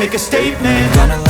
make a statement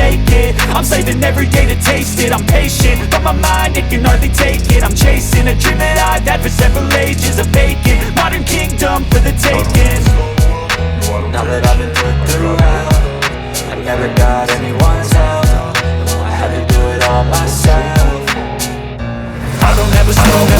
make it, I'm saving every day to taste it. I'm patient, but my mind, it can hardly take it. I'm chasing a dream that I've had for several ages A vacant, modern kingdom for the taking. Now that I've been put through hell I never got anyone's help. I had to do it all myself. I don't ever slow